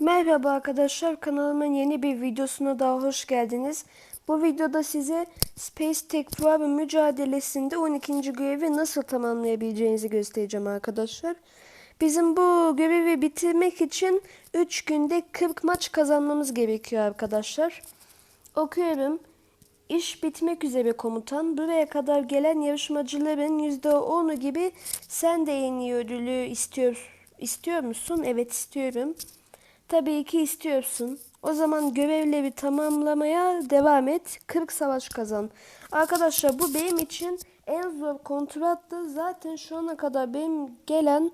Merhaba arkadaşlar kanalımın yeni bir videosuna daha hoş geldiniz. Bu videoda size Space Tech Fuarı mücadelesinde 12. görevi nasıl tamamlayabileceğinizi göstereceğim arkadaşlar. Bizim bu görevi bitirmek için 3 günde 40 maç kazanmamız gerekiyor arkadaşlar. Okuyorum. İş bitmek üzere komutan. Buraya kadar gelen yarışmacıların %10'u gibi sen de en iyi ödülü istiyor, istiyor musun? Evet istiyorum. Tabii ki istiyorsun. O zaman görevleri tamamlamaya devam et. 40 savaş kazan. Arkadaşlar bu benim için en zor kontrattı. Zaten şu ana kadar benim gelen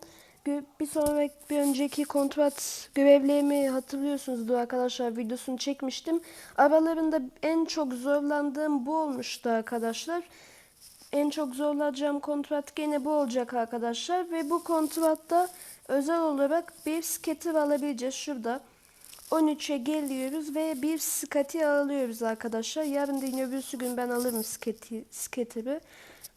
bir sonraki bir önceki kontrat görevlerimi hatırlıyorsunuzdur arkadaşlar videosunu çekmiştim. Aralarında en çok zorlandığım bu olmuştu arkadaşlar. En çok zorlayacağım kontrat gene bu olacak arkadaşlar. Ve bu kontratta özel olarak bir skater alabileceğiz. Şurada 13'e geliyoruz ve bir skati alıyoruz arkadaşlar. Yarın da öbürsü gün ben alırım skati, skateri.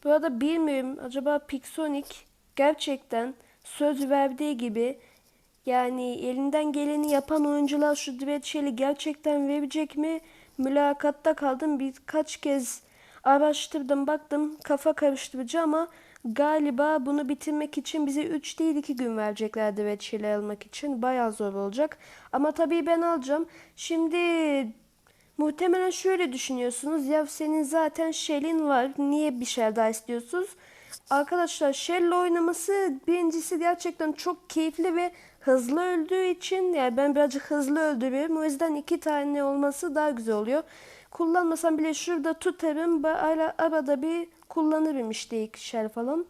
Bu arada bilmiyorum acaba Pixonic gerçekten söz verdiği gibi yani elinden geleni yapan oyuncular şu Dvetchel'i gerçekten verecek mi? Mülakatta kaldım birkaç kez araştırdım baktım kafa karıştırıcı ama galiba bunu bitirmek için bize 3 değil 2 gün vereceklerdi Dvetchel'i almak için. Bayağı zor olacak. Ama tabii ben alacağım. Şimdi Muhtemelen şöyle düşünüyorsunuz. Ya senin zaten Shell'in var. Niye bir Shell daha istiyorsunuz? Arkadaşlar Shell'le oynaması birincisi gerçekten çok keyifli ve hızlı öldüğü için yani ben birazcık hızlı öldürüyorum. O yüzden iki tane olması daha güzel oluyor. Kullanmasam bile şurada tutarım. arada bir kullanırım işte iki Shell falan.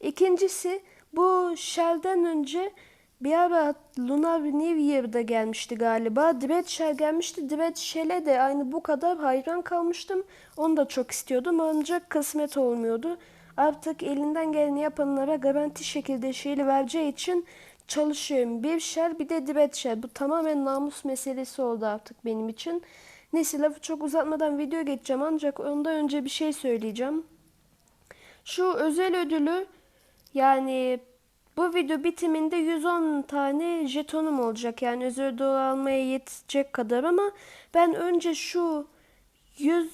İkincisi bu Shell'den önce bir ara Lunar New Year'da gelmişti galiba. Dread Shell gelmişti. Dread Shell'e de aynı bu kadar hayran kalmıştım. Onu da çok istiyordum ancak kısmet olmuyordu. Artık elinden geleni yapanlara garanti şekilde şeyli vereceği için çalışıyorum. Bir Shell bir de Dread Shell. Bu tamamen namus meselesi oldu artık benim için. Neyse lafı çok uzatmadan video geçeceğim ancak ondan önce bir şey söyleyeceğim. Şu özel ödülü yani bu video bitiminde 110 tane jetonum olacak. Yani özel ödül almaya yetecek kadar ama ben önce şu 100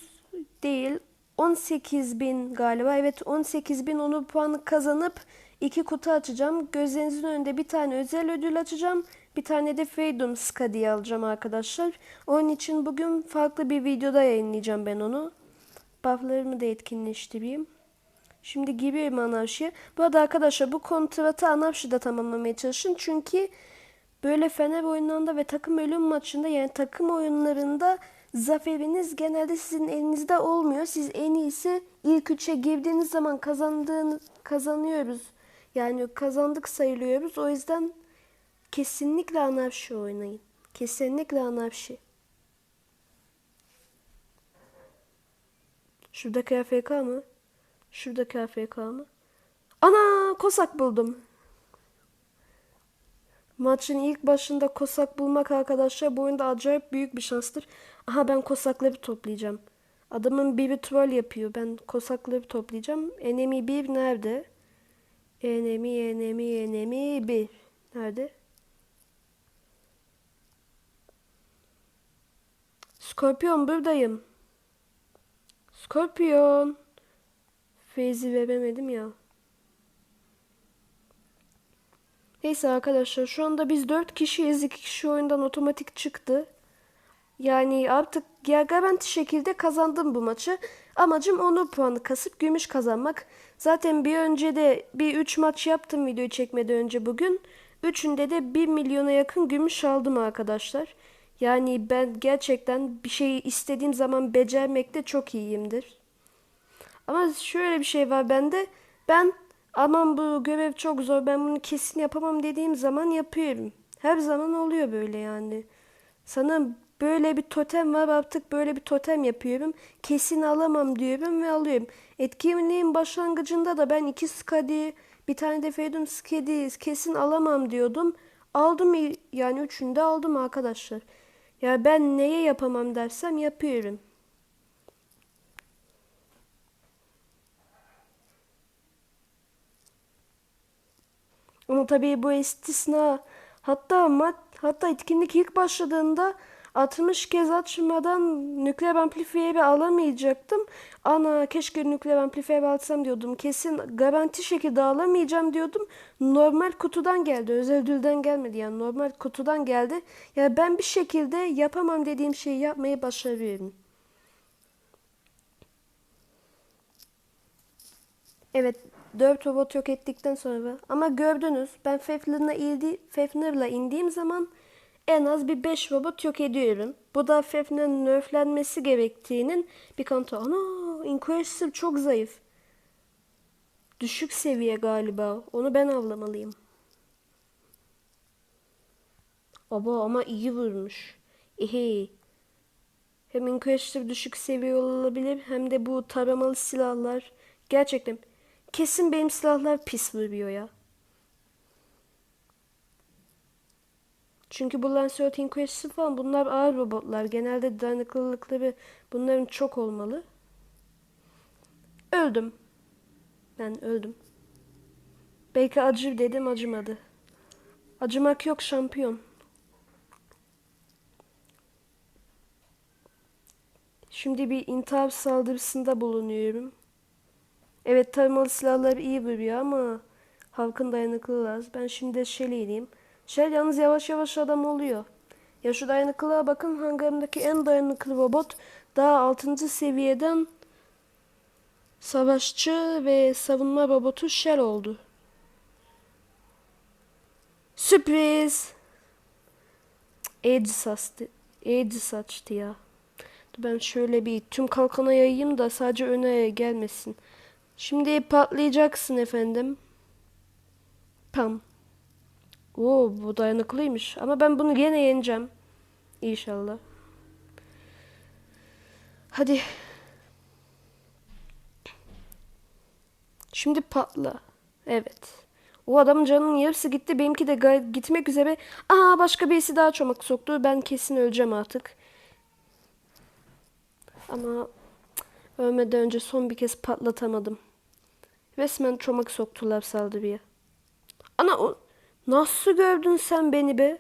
değil 18 bin galiba. Evet 18 bin onu puanı kazanıp iki kutu açacağım. Gözlerinizin önünde bir tane özel ödül açacağım. Bir tane de Freedom Ska diye alacağım arkadaşlar. Onun için bugün farklı bir videoda yayınlayacağım ben onu. Bufflarımı da etkinleştireyim. Şimdi giriyorum anarşiye. Bu arada arkadaşlar bu kontratı anarşide tamamlamaya çalışın. Çünkü böyle Fener oyunlarında ve takım ölüm maçında yani takım oyunlarında zaferiniz genelde sizin elinizde olmuyor. Siz en iyisi ilk üçe girdiğiniz zaman kazandığınız kazanıyoruz. Yani kazandık sayılıyoruz. O yüzden kesinlikle anarşi oynayın. Kesinlikle anarşi. Şuradaki AFK mı? Şuradaki AFK mı? Ana kosak buldum. Maçın ilk başında kosak bulmak arkadaşlar bu oyunda acayip büyük bir şanstır. Aha ben kosakları toplayacağım. Adamın biri troll yapıyor. Ben kosakları toplayacağım. Enemy 1 nerede? Enemy, enemy, enemy 1. Nerede? Skorpion buradayım. Skorpion. Feyzi veremedim ya. Neyse arkadaşlar şu anda biz 4 kişiyiz. 2 kişi oyundan otomatik çıktı. Yani artık ya garanti şekilde kazandım bu maçı. Amacım onur puanı kasıp gümüş kazanmak. Zaten bir önce de bir 3 maç yaptım videoyu çekmeden önce bugün. Üçünde de 1 milyona yakın gümüş aldım arkadaşlar. Yani ben gerçekten bir şeyi istediğim zaman becermekte çok iyiyimdir. Ama şöyle bir şey var bende. Ben aman bu görev çok zor ben bunu kesin yapamam dediğim zaman yapıyorum. Her zaman oluyor böyle yani. Sana böyle bir totem var artık böyle bir totem yapıyorum. Kesin alamam diyorum ve alıyorum. Etkinliğin başlangıcında da ben iki skadi bir tane de Freedom skadi kesin alamam diyordum. Aldım yani üçünü de aldım arkadaşlar. Ya ben neye yapamam dersem yapıyorum. Ama tabii bu istisna. Hatta mat Hatta etkinlik ilk başladığında 60 kez açmadan nükleer amplifiyeri alamayacaktım. Ana keşke nükleer amplifiyeri alsam diyordum. Kesin garanti şekilde alamayacağım diyordum. Normal kutudan geldi. Özel ödülden gelmedi yani normal kutudan geldi. Yani ben bir şekilde yapamam dediğim şeyi yapmayı başarıyorum. Evet, 4 robot yok ettikten sonra ama gördünüz ben Fafner'la indiğim zaman en az bir 5 robot yok ediyorum. Bu da Fafner'ın nerflenmesi gerektiğinin bir kanıtı. Ana, Inquisitor çok zayıf. Düşük seviye galiba. Onu ben avlamalıyım. Aba ama iyi vurmuş. İyi. Hem Inquisitor düşük seviye olabilir hem de bu taramalı silahlar. Gerçekten kesin benim silahlar pis vuruyor ya. Çünkü bu Lancelot Inquisitor falan bunlar ağır robotlar. Genelde dayanıklılıkları bunların çok olmalı. Öldüm. Ben öldüm. Belki acı dedim acımadı. Acımak yok şampiyon. Şimdi bir intihar saldırısında bulunuyorum. Evet tarımalı silahlar iyi vuruyor ama halkın dayanıklılığı az. Ben şimdi Shelly'liyim. Shelly yalnız yavaş yavaş adam oluyor. Ya şu dayanıklılığa bakın hangarımdaki en dayanıklı robot daha 6. seviyeden savaşçı ve savunma robotu Shell oldu. Sürpriz. Edge saçtı. Edge saçtı ya. Ben şöyle bir tüm kalkana yayayım da sadece öne gelmesin. Şimdi patlayacaksın efendim. Pam. Oo bu dayanıklıymış. Ama ben bunu gene yeneceğim. İnşallah. Hadi. Şimdi patla. Evet. O adamın canının yarısı gitti. Benimki de gitmek üzere. Aa başka birisi daha çomak soktu. Ben kesin öleceğim artık. Ama ölmeden önce son bir kez patlatamadım. Resmen çomak soktular saldırıya. Ana o nasıl gördün sen beni be?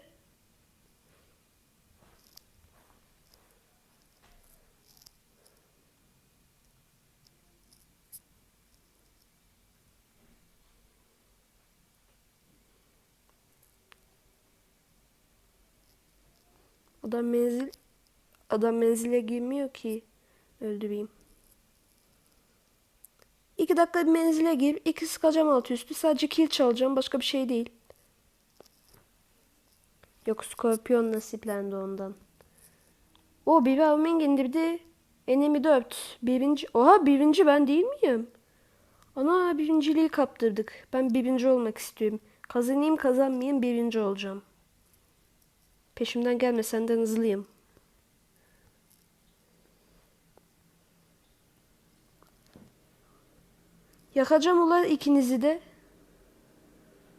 Adam menzil adam menzile girmiyor ki öldüreyim. İki dakika menzile gir. iki sıkacağım altı üstü. Sadece kill çalacağım. Başka bir şey değil. Yok Scorpion nasiplendi ondan. O bir Avming indirdi. Enemy 4. Birinci. Oha birinci ben değil miyim? Ana birinciliği kaptırdık. Ben birinci olmak istiyorum. Kazanayım kazanmayayım birinci olacağım. Peşimden gelme senden hızlıyım. Yakacağım ulan ikinizi de.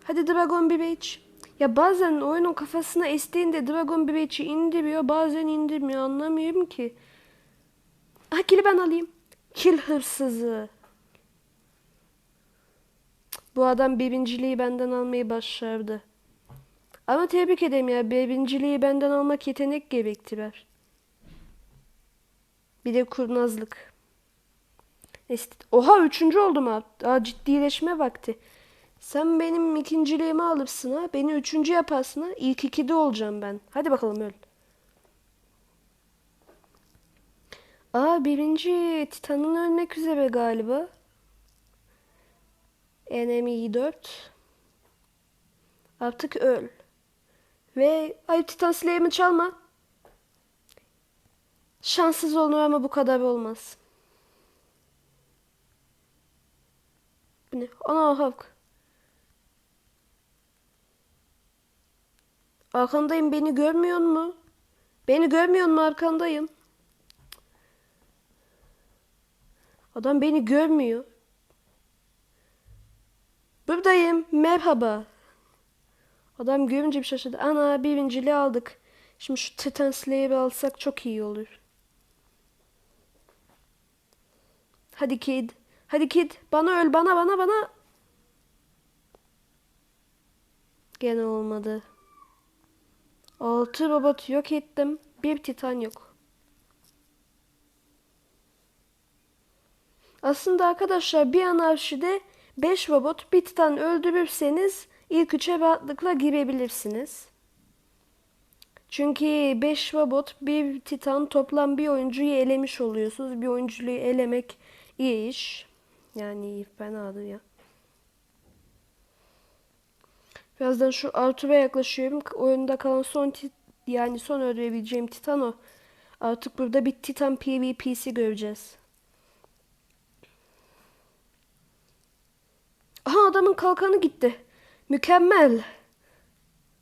Hadi Dragon Beach. Ya bazen oyunun kafasına estiğinde Dragon Beach'i indiriyor bazen indirmiyor anlamıyorum ki. Ha ben alayım. Kil hırsızı. Bu adam birinciliği benden almayı başardı. Ama tebrik ederim ya birinciliği benden almak yetenek gerektirer. Bir de kurnazlık. Oha üçüncü oldum ha. Daha ciddileşme vakti. Sen benim ikinciliğimi alırsın ha. Beni üçüncü yaparsın ha. İlk ikide olacağım ben. Hadi bakalım öl. Aa birinci Titan'ın ölmek üzere galiba. Enemy 4. Artık öl. Ve ay Titan silahımı çalma. Şanssız olur ama bu kadar olmaz. Bu ne? Ana Havk. Arkandayım beni görmüyor mu? Beni görmüyor mu arkandayım? Adam beni görmüyor. Buradayım. Merhaba. Adam görünce bir şaşırdı. Ana birinciliği aldık. Şimdi şu Titan Slayer'ı alsak çok iyi olur. Hadi kid. Hadi kid. Bana öl. Bana bana bana. Gene olmadı. Altı robot yok ettim. Bir titan yok. Aslında arkadaşlar bir anarşide 5 robot bir titan öldürürseniz ilk üçe rahatlıkla girebilirsiniz. Çünkü 5 robot bir titan toplam bir oyuncuyu elemiş oluyorsunuz. Bir oyuncuyu elemek iyi iş. Yani iyi fenadır ya. Birazdan şu Arthur'a yaklaşıyorum. Oyunda kalan son yani son öldürebileceğim titan o. Artık burada bir titan PvP'si göreceğiz. Aha adamın kalkanı gitti. Mükemmel.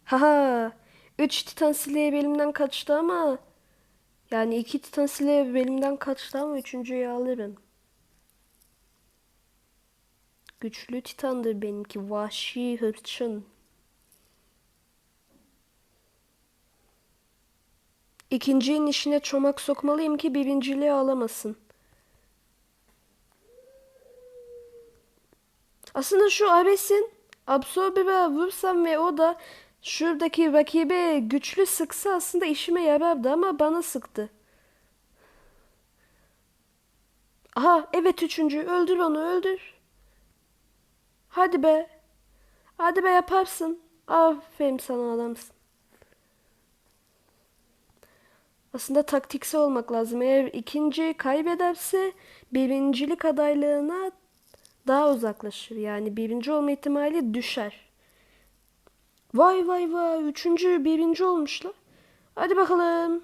Haha. 3 titan sileği belimden kaçtı ama yani 2 titan sileği belimden kaçtı ama üçüncüyü alırım. Güçlü titandır benimki. Vahşi hırçın. İkincinin işine çomak sokmalıyım ki birinciliği alamasın. Aslında şu Ares'in Absorber'a vursam ve o da şuradaki rakibe güçlü sıksa aslında işime yarardı ama bana sıktı. Aha evet üçüncü öldür onu öldür. Hadi be. Hadi be yaparsın. Aferin sana adamsın. Aslında taktiksel olmak lazım. Eğer ikinci kaybederse birincilik adaylığına daha uzaklaşır. Yani birinci olma ihtimali düşer. Vay vay vay. Üçüncü birinci olmuşlar. Hadi bakalım.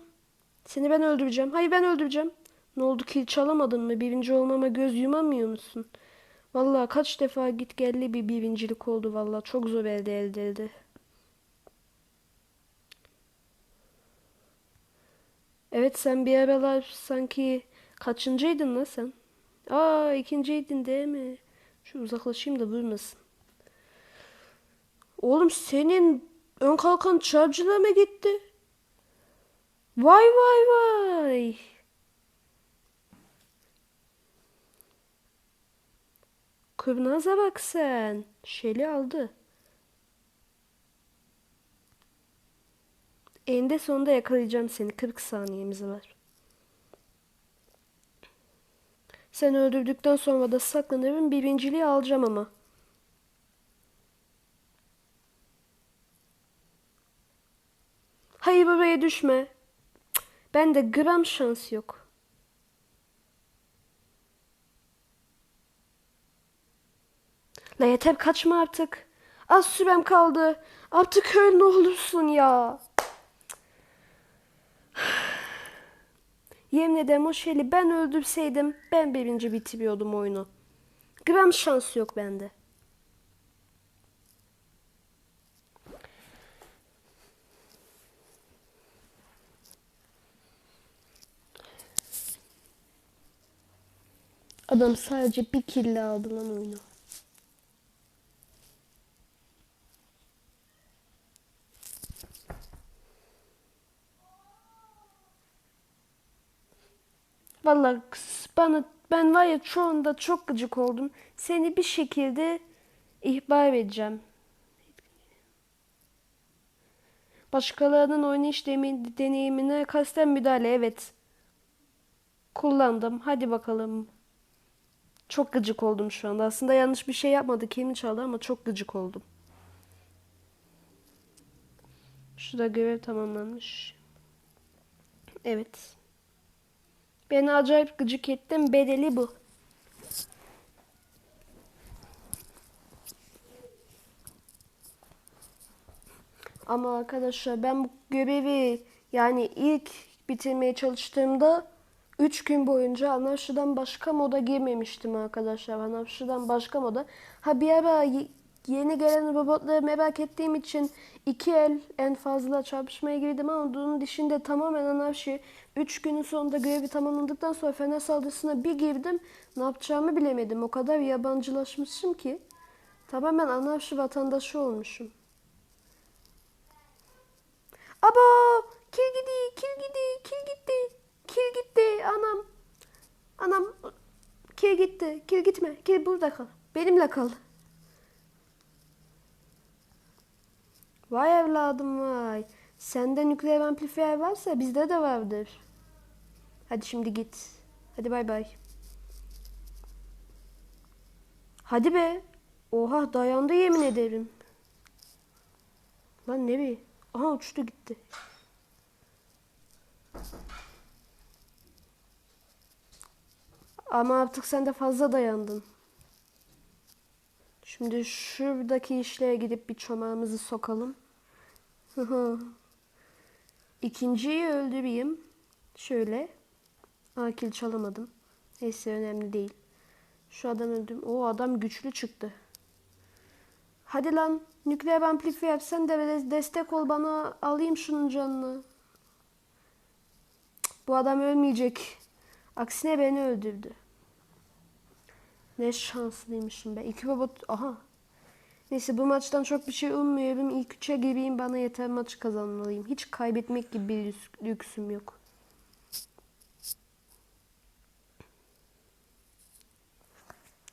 Seni ben öldüreceğim. Hayır ben öldüreceğim. Ne oldu ki çalamadın mı? Birinci olmama göz yumamıyor musun? Vallahi kaç defa git geldi bir birincilik oldu vallahi. Çok zor elde edildi. Evet sen bir aralar sanki kaçıncıydın lan sen? Aa ikinciydin değil mi? Şu uzaklaşayım da vurmasın. Oğlum senin ön kalkan charge'la mı gitti? Vay vay vay. Kırnaza bak sen. Şeli aldı. Eninde sonunda yakalayacağım seni. 40 saniyemiz var. Sen öldürdükten sonra da saklanırım. Birinciliği alacağım ama. Hayır buraya düşme. Cık, Bende gram şans yok. La yeter kaçma artık. Az sürem kaldı. Artık öl ne olursun ya. Yemin ederim o şeyi ben öldürseydim ben birinci bitiriyordum oyunu. Gram şans yok bende. Adam sadece bir kille aldı lan oyunu. Vallahi kız, bana ben var ya şu anda çok gıcık oldum. Seni bir şekilde ihbar edeceğim. Başkalarının oynayış deneyimine kasten müdahale evet. Kullandım. Hadi bakalım. Çok gıcık oldum şu anda. Aslında yanlış bir şey yapmadı. Kimi çaldı ama çok gıcık oldum. Şurada görev tamamlanmış. Evet. Beni acayip gıcık ettin. Bedeli bu. Ama arkadaşlar ben bu görevi yani ilk bitirmeye çalıştığımda 3 gün boyunca Anarşı'dan başka moda girmemiştim arkadaşlar. Anarşı'dan başka moda. Ha bir ara yeni gelen robotları merak ettiğim için iki el en fazla çarpışmaya girdim ama bunun dışında tamamen anarşi. 3 günün sonunda görevi tamamladıktan sonra fener saldırısına bir girdim. Ne yapacağımı bilemedim. O kadar yabancılaşmışım ki. Tamamen anarşi vatandaşı olmuşum. Abo! Kil gidi, kil gidi, kil gitti. Kil gitti anam. Anam kil gitti. Kil gitme. Kil burada kal. Benimle kal. Vay evladım vay. Sende nükleer amplifier varsa bizde de vardır. Hadi şimdi git. Hadi bay bay. Hadi be. Oha dayandı yemin ederim. Lan nereye? Aha uçtu gitti. Ama artık sen de fazla dayandın. Şimdi şuradaki işlere gidip bir çomağımızı sokalım. İkinciyi öldüreyim. Şöyle. Akil çalamadım. Neyse önemli değil. Şu adam öldüm. O adam güçlü çıktı. Hadi lan nükleer amplifier sen de- destek ol bana alayım şunun canını. Cık, Bu adam ölmeyecek. Aksine beni öldürdü. Ne şanslıymışım ben. İki robot... Aha. Neyse bu maçtan çok bir şey ummuyorum. İlk üçe gireyim bana yeter maç kazanmalıyım. Hiç kaybetmek gibi bir lüks- lüksüm yok.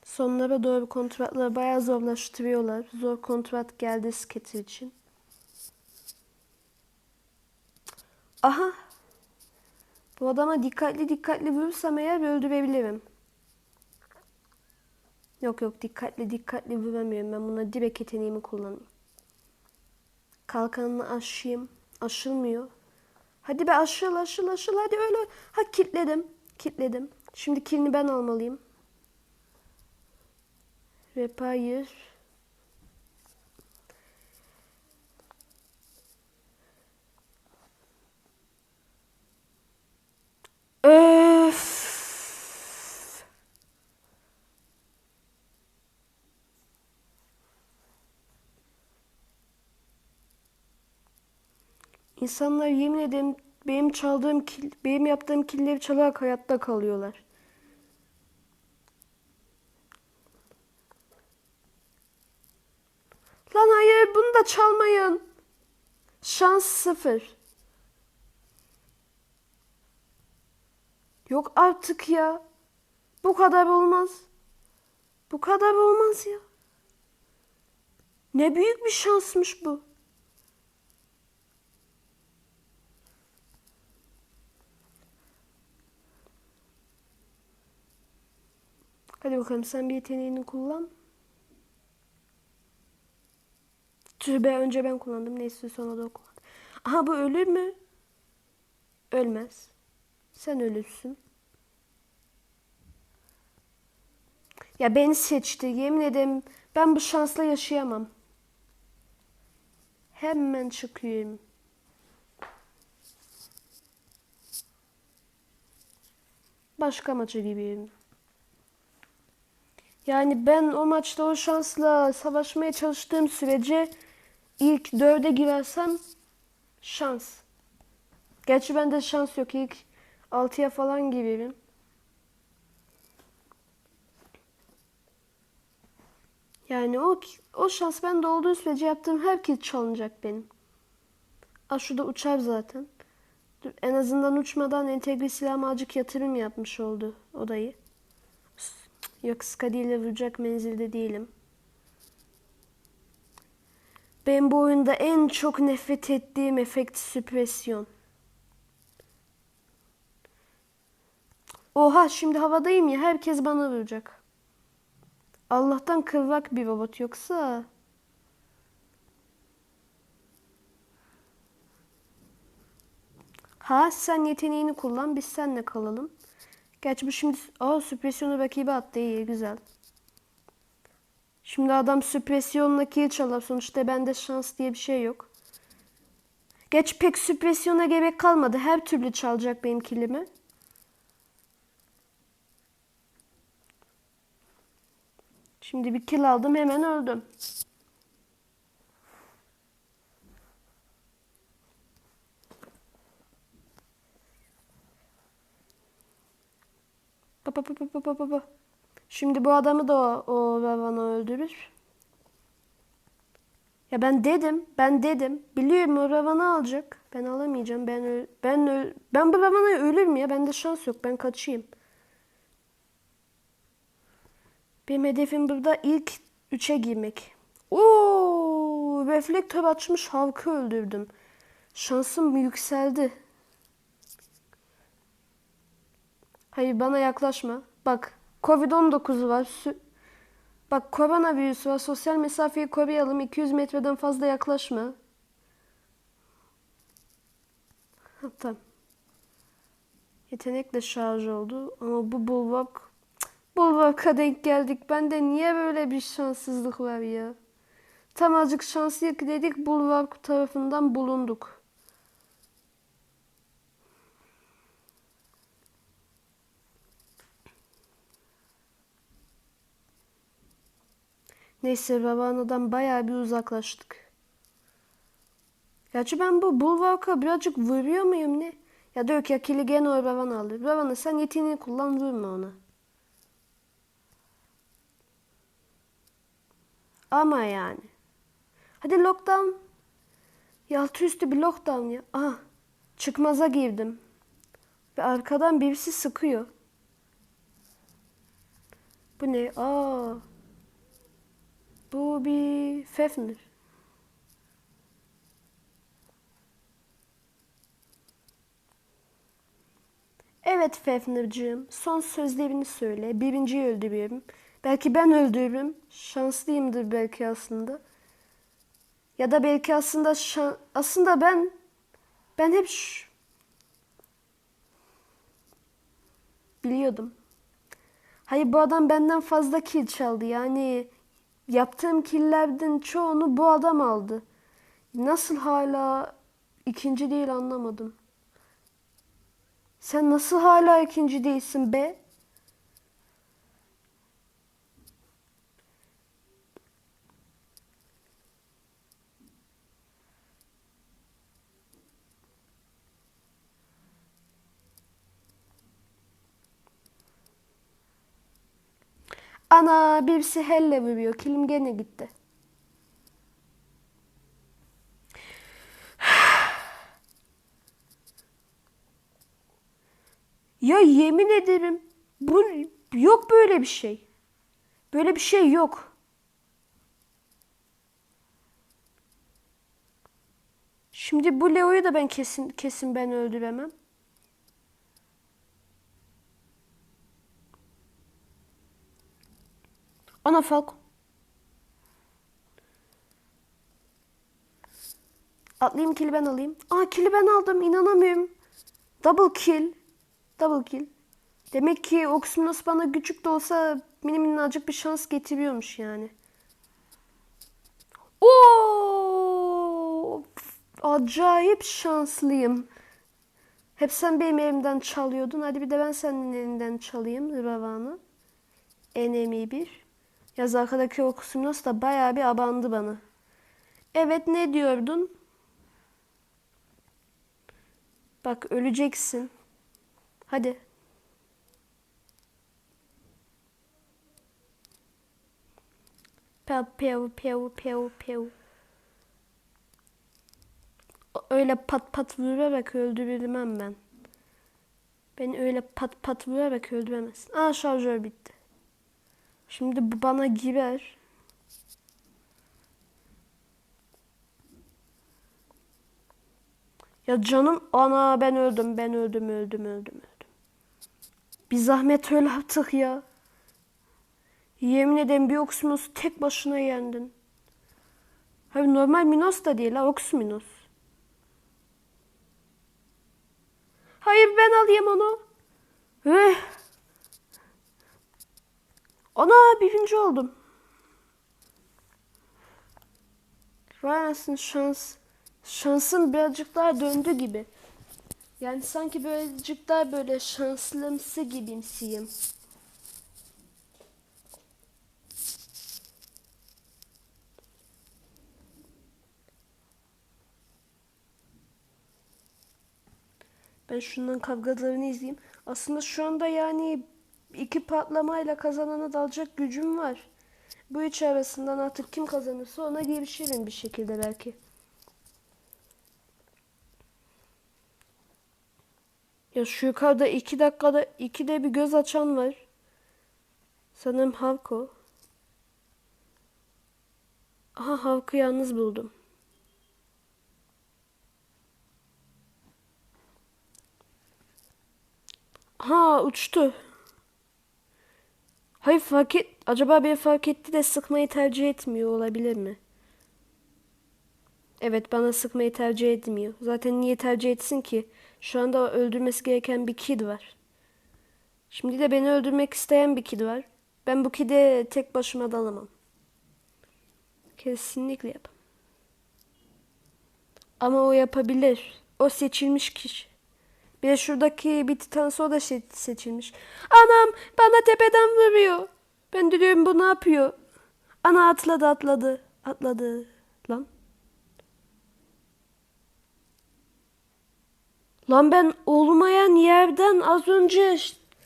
Sonlara doğru kontratları bayağı zorlaştırıyorlar. Zor kontrat geldi Scatter için. Aha. Bu adama dikkatli dikkatli vurursam eğer öldürebilirim. Yok yok dikkatli dikkatli vuramıyorum. Ben buna direkt yeteneğimi kullanayım. Kalkanını aşayım. Aşılmıyor. Hadi be aşıl aşıl aşıl hadi öyle. Ha kilitledim. Kilitledim. Şimdi kilini ben almalıyım. Repair. Öf. İnsanlar yemin ederim benim çaldığım kil, benim yaptığım killeri çalarak hayatta kalıyorlar. Lan hayır bunu da çalmayın. Şans sıfır. Yok artık ya. Bu kadar olmaz. Bu kadar olmaz ya. Ne büyük bir şansmış bu. Hadi bakalım sen bir yeteneğini kullan. Tübe önce ben kullandım. Neyse sonra da o kullandı. Aha bu ölür mü? Ölmez. Sen ölürsün. Ya beni seçti. Yemin ederim ben bu şansla yaşayamam. Hemen çıkıyorum. Başka maça gibiyim. Yani ben o maçta o şansla savaşmaya çalıştığım sürece ilk dörde girersem şans. Gerçi bende şans yok. İlk altıya falan girerim. Yani o o şans bende olduğu sürece yaptığım her kill çalınacak benim. Aa şurada uçar zaten. En azından uçmadan entegre silahıma azıcık yatırım yapmış oldu odayı. Yok Skadi ile vuracak menzilde değilim. Ben bu oyunda en çok nefret ettiğim efekt süpresyon. Oha şimdi havadayım ya herkes bana vuracak. Allah'tan kıvrak bir robot yoksa. Ha sen yeteneğini kullan biz seninle kalalım. Gerçi bu şimdi aa süpresyonu rakibe attı iyi güzel. Şimdi adam süpresyonla kill çalar sonuçta bende şans diye bir şey yok. Geç pek süpresyona gerek kalmadı. Her türlü çalacak benim killimi. Şimdi bir kill aldım hemen öldüm. Pa pa pa pa pa pa. Şimdi bu adamı da o, o Ravana öldürür. Ya ben dedim, ben dedim. Biliyorum o Ravana alacak. Ben alamayacağım. Ben ben öl- ben bu Ravana'ya ölürüm ya. Bende şans yok. Ben kaçayım. Benim hedefim burada ilk üçe girmek. Oo, reflektör açmış halkı öldürdüm. Şansım yükseldi. Hayır bana yaklaşma. Bak Covid-19 var. Sü- Bak koronavirüs var. Sosyal mesafeyi koruyalım. 200 metreden fazla yaklaşma. Ha, tamam. Yetenekle şarj oldu. Ama bu bulwark... Cık, Bulwark'a denk geldik. Bende niye böyle bir şanssızlık var ya? Tam azıcık şanslıyık dedik. Bulwark tarafından bulunduk. Neyse Ravano'dan bayağı bir uzaklaştık. Gerçi ben bu Bulwark'a birazcık vuruyor muyum ne? Ya diyor ki Akili gene o Ravana aldı. Ravana sen yeteneğini kullan vurma ona. Ama yani. Hadi lockdown. Ya altı üstü bir lockdown ya. Aha. Çıkmaza girdim. Ve arkadan birisi sıkıyor. Bu ne? Aa. Bu bir Fafnir. Evet Fafnir'cığım. Son sözlerini söyle. Birinciyi öldürüyorum. Belki ben öldürürüm. Şanslıyımdır belki aslında. Ya da belki aslında şan... aslında ben ben hep ş- biliyordum. Hayır bu adam benden fazla kill çaldı. Yani yaptığım killlerden çoğunu bu adam aldı. Nasıl hala ikinci değil anlamadım. Sen nasıl hala ikinci değilsin be? Ana birisi helle vuruyor. Kilim gene gitti. Ya yemin ederim bu yok böyle bir şey. Böyle bir şey yok. Şimdi bu Leo'yu da ben kesin kesin ben öldüremem. Ana Falcon. Atlayayım kili ben alayım. Aa kili ben aldım inanamıyorum. Double kill. Double kill. Demek ki Oxymonos bana küçük de olsa mini minnacık bir şans getiriyormuş yani. Oo! Acayip şanslıyım. Hep sen benim elimden çalıyordun. Hadi bir de ben senin elinden çalayım Ravan'ı. Enemy 1. Yaz arkadaki Oxymonos da bayağı bir abandı bana. Evet ne diyordun? Bak öleceksin. Hadi. Pew pew pew pew pew. Öyle pat pat vurarak öldürülmem ben. Beni öyle pat pat vurarak öldüremezsin. Aa şarjör bitti. Şimdi bu bana girer. Ya canım ana ben öldüm ben öldüm öldüm öldüm öldüm. Bir zahmet öyle yaptık ya. Yemin ederim bir Oxymonos'u tek başına yendin. Hayır normal Minos da değil ha Oxymonos. Hayır ben alayım onu. Üh. Ana birinci oldum. Vay anasını şans. Şansım birazcık daha döndü gibi. Yani sanki birazcık daha böyle şanslımsı gibimsiyim. Ben şundan kavgalarını izleyeyim. Aslında şu anda yani iki patlamayla kazanana dalacak gücüm var. Bu üç arasından artık kim kazanırsa ona girişirim bir şekilde belki. Ya şu yukarıda iki dakikada iki de bir göz açan var. Sanırım Havko. Aha Havk'ı yalnız buldum. Ha uçtu. Hayır fark et. Acaba bir fark etti de sıkmayı tercih etmiyor olabilir mi? Evet bana sıkmayı tercih etmiyor. Zaten niye tercih etsin ki? Şu anda öldürmesi gereken bir kid var. Şimdi de beni öldürmek isteyen bir kid var. Ben bu kide tek başıma dalamam. Kesinlikle yapamam. Ama o yapabilir. O seçilmiş kişi. Bir de şuradaki bir titansı o da şey- seçilmiş. Anam bana tepeden vuruyor. Ben de diyorum bu ne yapıyor? Ana atladı atladı. Atladı. Lan. Lan ben olmayan yerden az önce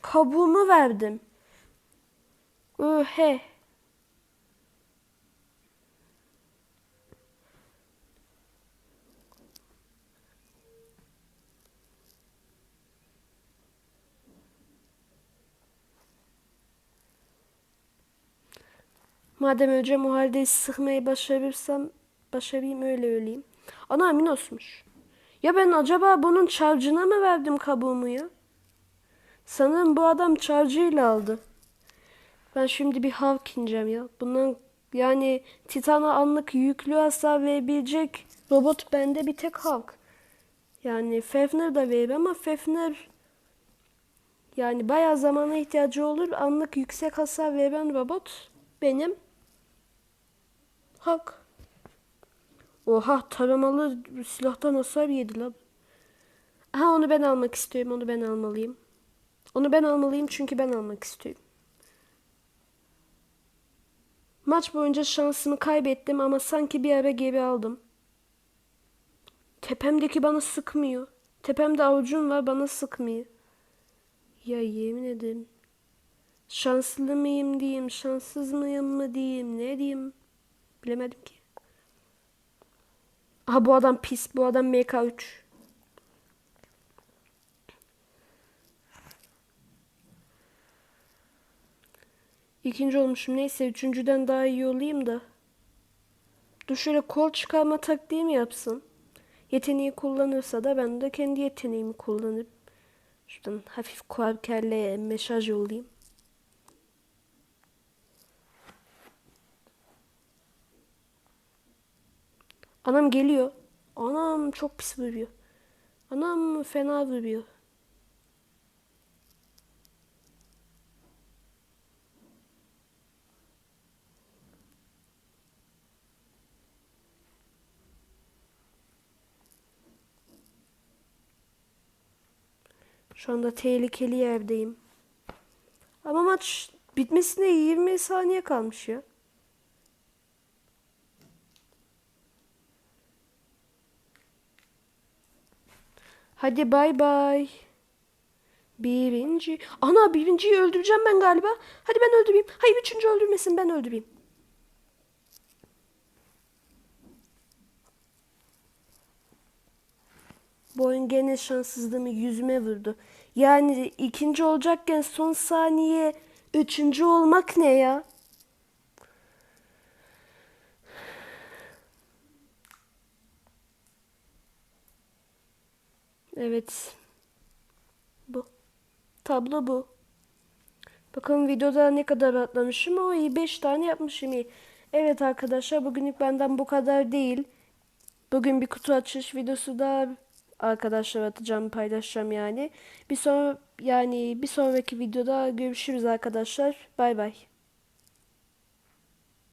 kabuğumu verdim. Öhe. Madem öleceğim o halde sıkmayı başarırsam başarayım öyle öleyim. Ana Minos'muş. Ya ben acaba bunun charge'ına mı verdim kabuğumu ya? Sanırım bu adam charge'ıyla aldı. Ben şimdi bir Hulk ineceğim ya. Bundan yani Titan'a anlık yüklü hasar verebilecek robot bende bir tek Hulk. Yani Fafnir da verir ama Fafnir yani bayağı zamana ihtiyacı olur. Anlık yüksek hasar veren robot benim Hulk. Oha taramalı silahtan hasar yedi lan. Ha onu ben almak istiyorum. Onu ben almalıyım. Onu ben almalıyım çünkü ben almak istiyorum. Maç boyunca şansımı kaybettim ama sanki bir ara geri aldım. Tepemdeki bana sıkmıyor. Tepemde avucum var bana sıkmıyor. Ya yemin ederim. Şanslı mıyım diyeyim, şanssız mıyım mı diyeyim, ne diyeyim? Bilemedim ki. Aha bu adam pis, bu adam MK3. İkinci olmuşum. Neyse üçüncüden daha iyi olayım da. Dur şöyle kol çıkarma taktiği mi yapsın? Yeteneği kullanırsa da ben de kendi yeteneğimi kullanırım. Şuradan hafif kuarkerle mesaj yollayayım. Anam geliyor. Anam çok pis vuruyor. Anam fena vuruyor. Şu anda tehlikeli yerdeyim. Ama maç bitmesine 20 saniye kalmış ya. Hadi bay bay. Birinci. Ana birinciyi öldüreceğim ben galiba. Hadi ben öldüreyim. Hayır üçüncü öldürmesin ben öldüreyim. Bu oyun gene şanssızlığımı yüzüme vurdu. Yani ikinci olacakken son saniye üçüncü olmak ne ya? Evet. Bu. Tablo bu. Bakalım videoda ne kadar atlamışım. O iyi 5 tane yapmışım iyi. Evet arkadaşlar bugünlük benden bu kadar değil. Bugün bir kutu açış videosu da arkadaşlar atacağım paylaşacağım yani. Bir sonra yani bir sonraki videoda görüşürüz arkadaşlar. Bay bay.